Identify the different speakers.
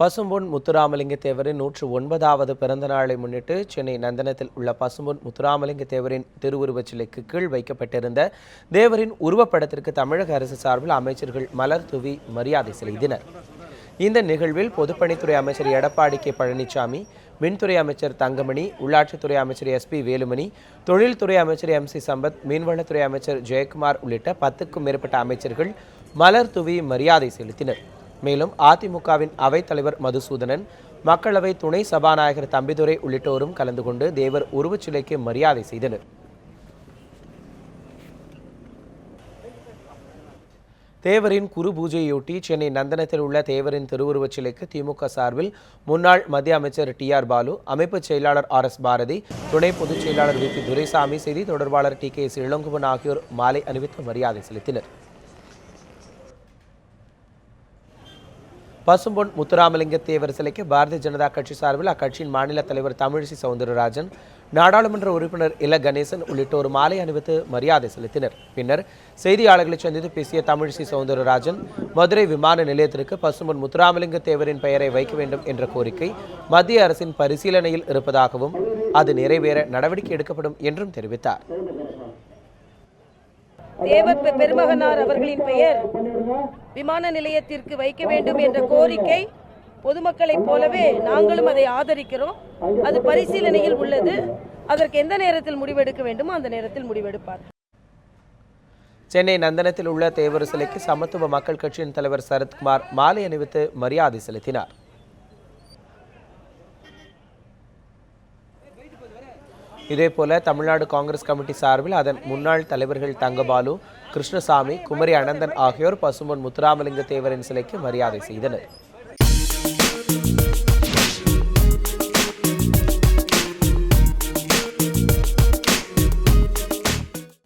Speaker 1: பசும்பொன் முத்துராமலிங்க தேவரின் நூற்று ஒன்பதாவது பிறந்த நாளை முன்னிட்டு சென்னை நந்தனத்தில் உள்ள பசும்பொன் முத்துராமலிங்க தேவரின் திருவுருவச் சிலைக்கு கீழ் வைக்கப்பட்டிருந்த தேவரின் உருவப்படத்திற்கு தமிழக அரசு சார்பில் அமைச்சர்கள் மலர் தூவி மரியாதை செலுத்தினர். இந்த நிகழ்வில் பொதுப்பணித்துறை அமைச்சர் எடப்பாடி கே பழனிசாமி மின்துறை அமைச்சர் தங்கமணி உள்ளாட்சித்துறை அமைச்சர் எஸ்பி வேலுமணி தொழில்துறை அமைச்சர் எம் சி சம்பத் மீன்வளத்துறை அமைச்சர் ஜெயக்குமார் உள்ளிட்ட பத்துக்கும் மேற்பட்ட அமைச்சர்கள் மலர் தூவி மரியாதை செலுத்தினர். மேலும் அதிமுகவின் அவைத்தலைவர் மதுசூதனன் மக்களவை துணை சபாநாயகர் தம்பிதுரை உள்ளிட்டோரும் கலந்து கொண்டு தேவர் உருவச்சிலைக்கு மரியாதை செய்தனர். தேவரின் குரு பூஜையொட்டி சென்னை நந்தனத்தில் உள்ள தேவரின் திருவுருவச் சிலைக்கு திமுக சார்பில் முன்னாள் மத்திய அமைச்சர் டி ஆர் பாலு அமைப்பு செயலாளர் ஆர் எஸ் பாரதி துணை பொதுச் செயலாளர் வி பி துரைசாமி செய்தி தொடர்பாளர் டி கே எஸ் இளங்குவன் ஆகியோர் மாலை அணிவித்து மரியாதை செலுத்தினர். பசும்பொன் முத்துராமலிங்க தேவர் சிலைக்கு பாரதிய ஜனதா கட்சி சார்பில் அக்கட்சியின் மாநில தலைவர் தமிழிசை சவுந்தரராஜன் நாடாளுமன்ற உறுப்பினர் இல கணேசன் உள்ளிட்டோர் மாலை அணிவித்து மரியாதை செலுத்தினர். பின்னர் செய்தியாளர்களை சந்தித்து பேசிய தமிழிசை சவுந்தரராஜன் மதுரை விமான நிலையத்திற்கு பசும்பொன் முத்துராமலிங்க தேவரின் பெயரை வைக்க வேண்டும் என்ற கோரிக்கை மத்திய அரசின் பரிசீலனையில் இருப்பதாகவும் அது நிறைவேற நடவடிக்கை எடுக்கப்படும் என்றும் தெரிவித்தார்.
Speaker 2: தேவ பெருமகனார் அவர்களின் பெயர் விமான நிலையத்திற்கு வைக்க வேண்டும் என்ற கோரிக்கை பொதுமக்களைப் போலவே நாங்களும் அதை ஆதரிக்கிறோம். அது பரிசீலனையில் உள்ளது. அதற்கு எந்த நேரத்தில் முடிவெடுக்க வேண்டுமோ அந்த நேரத்தில் முடிவெடுப்பார்.
Speaker 1: சென்னை நந்தனத்தில் உள்ள தேவர் சிலைக்கு சமத்துவ மக்கள் கட்சியின் தலைவர் சரத்குமார் மாலை அணிவித்து மரியாதை செலுத்தினார். இதேபோல தமிழ்நாடு காங்கிரஸ் கமிட்டி சார்பில் அதன் முன்னாள் தலைவர்கள் தங்கபாலு கிருஷ்ணசாமி குமரி அனந்தன் ஆகியோர் பசும்பொன் முத்துராமலிங்க தேவரின் சிலைக்கு மரியாதை செய்தனர்.